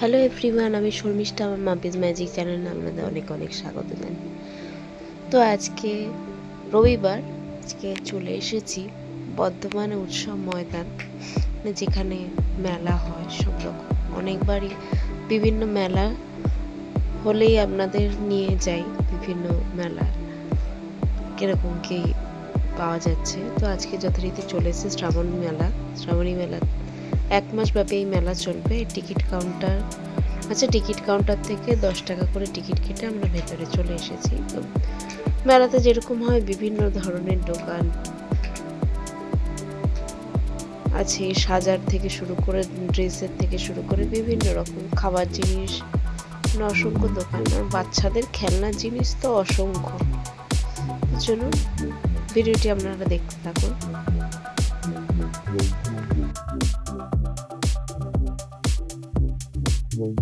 Hello everyone আমি শর্মিষ্ঠা আমার মাপিজ magic চ্যানেলে আপনাদের অনেক অনেক স্বাগত জানাই। তো আজকে রবিবার, আজকে চলে এসেছি বর্ধমান উৎসব ময়দান মানে যেখানে মেলা হয় সব রকম। অনেকবারই বিভিন্ন মেলা হলেই আপনাদের নিয়ে যাই বিভিন্ন মেলা। কীরকম কি পাওয়া যাচ্ছে? তো আজকে যথারীতি চলে এসেছে শ্রাবণ মেলা, শ্রাবণী মেলা। এক মাস এই মেলা চলবে। টিকিট কাউন্টার আচ্ছা টিকিট কাউন্টার থেকে দশ টাকা করে টিকিট কেটে আমরা ভেতরে চলে এসেছি। তো মেলাতে যেরকম হয় বিভিন্ন ধরনের দোকান আছে, সাজার থেকে শুরু করে, ড্রেসের থেকে শুরু করে বিভিন্ন রকম খাবার জিনিস, অসংখ্য দোকান। আর বাচ্চাদের খেলনার জিনিস তো অসংখ্য। চলুন, ভিডিওটি আপনারা দেখতে থাকুন। দোকান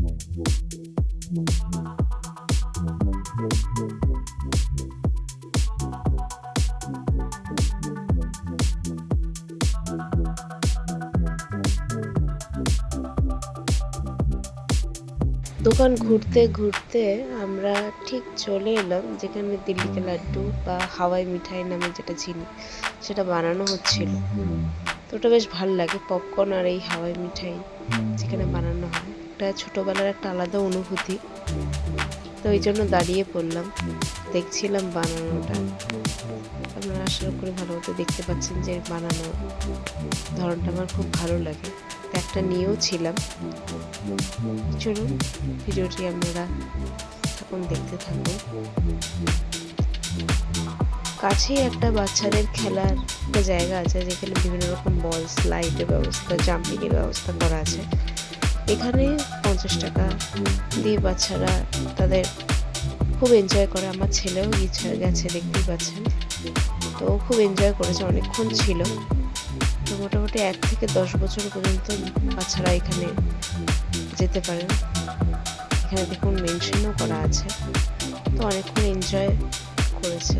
ঘুরতে ঘুরতে আমরা ঠিক চলে এলাম, যেখানে দিল্লিকে লাড্ডু বা হাওয়াই মিঠাই নামে যেটা চিনি, সেটা বানানো হচ্ছিল। তো ওটা বেশ ভালো লাগে পপকর্ন আর এই হাওয়াই মিঠাই যেখানে বানানো হয়। একটা ছোটোবেলার একটা আলাদা অনুভূতি। তো ওই জন্য দাঁড়িয়ে পড়লাম, দেখছিলাম বানানোটা। আপনারা আশা করি ভালো মতো দেখতে পাচ্ছেন যে বানানো ধরনটা আমার খুব ভালো লাগে। একটা নিয়েও ছিলাম। চলুন, ভিডিওটি আপনারা এখন দেখতে থাকুন। কাছেই একটা বাচ্চাদের খেলার একটা জায়গা আছে, যেখানে বিভিন্ন রকম বল স্লাইডের ব্যবস্থা জাম্পিংয়ের ব্যবস্থা করা আছে। এখানে পঞ্চাশ টাকা দিয়ে বাচ্চারা তাদের খুব এনজয় করে। আমার ছেলেও ইচ্ছা গেছে, দেখতেই পাচ্ছেন। তো খুব এনজয় করেছে, অনেকক্ষণ ছিল। তো মোটামুটি এক থেকে দশ বছর পর্যন্ত বাচ্চারা এখানে যেতে পারেন। এখানে দেখুন মেনশনও করা আছে। তো অনেকক্ষণ এনজয় করেছে।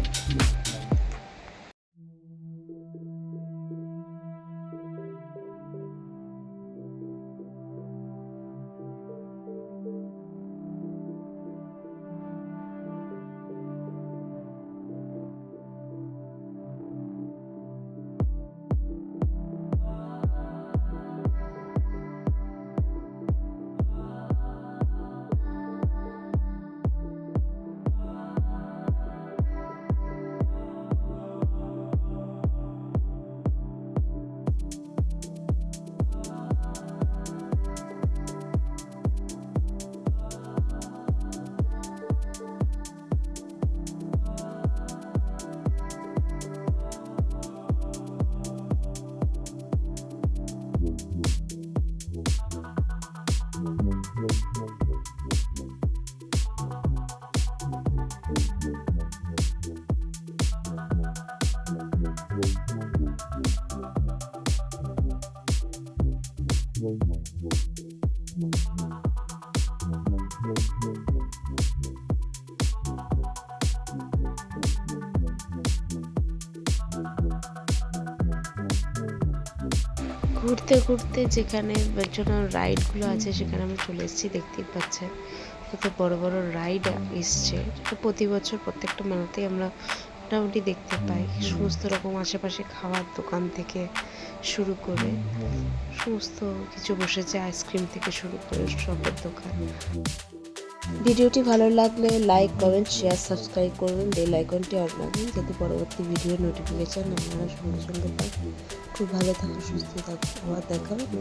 ঘুরতে ঘুরতে যেখানে জন্য রাইডগুলো আছে, সেখানে আমি চলে এসেছি, দেখতেই পাচ্ছেন। কত বড় বড় রাইড এসছে। প্রতি বছর প্রত্যেকটা মেলাতেই আমরা মোটামুটি দেখতে পাই। সমস্ত রকম আশেপাশে খাওয়ার দোকান থেকে শুরু করে সমস্ত কিছু বসেছে আইসক্রিম থেকে শুরু করে সবের দোকান। ভিডিওটি ভালো লাগলে লাইক কমেন্ট শেয়ার সাবস্ক্রাইব করবেন। বেল আইকনটি অন রাখবেন যাতে পরবর্তী ভিডিও নোটিফিকেশন আপনারা সঙ্গে সঙ্গে পান। খুব ভালো থাকুন সুস্থ থাকুন। আবার দেখা হবে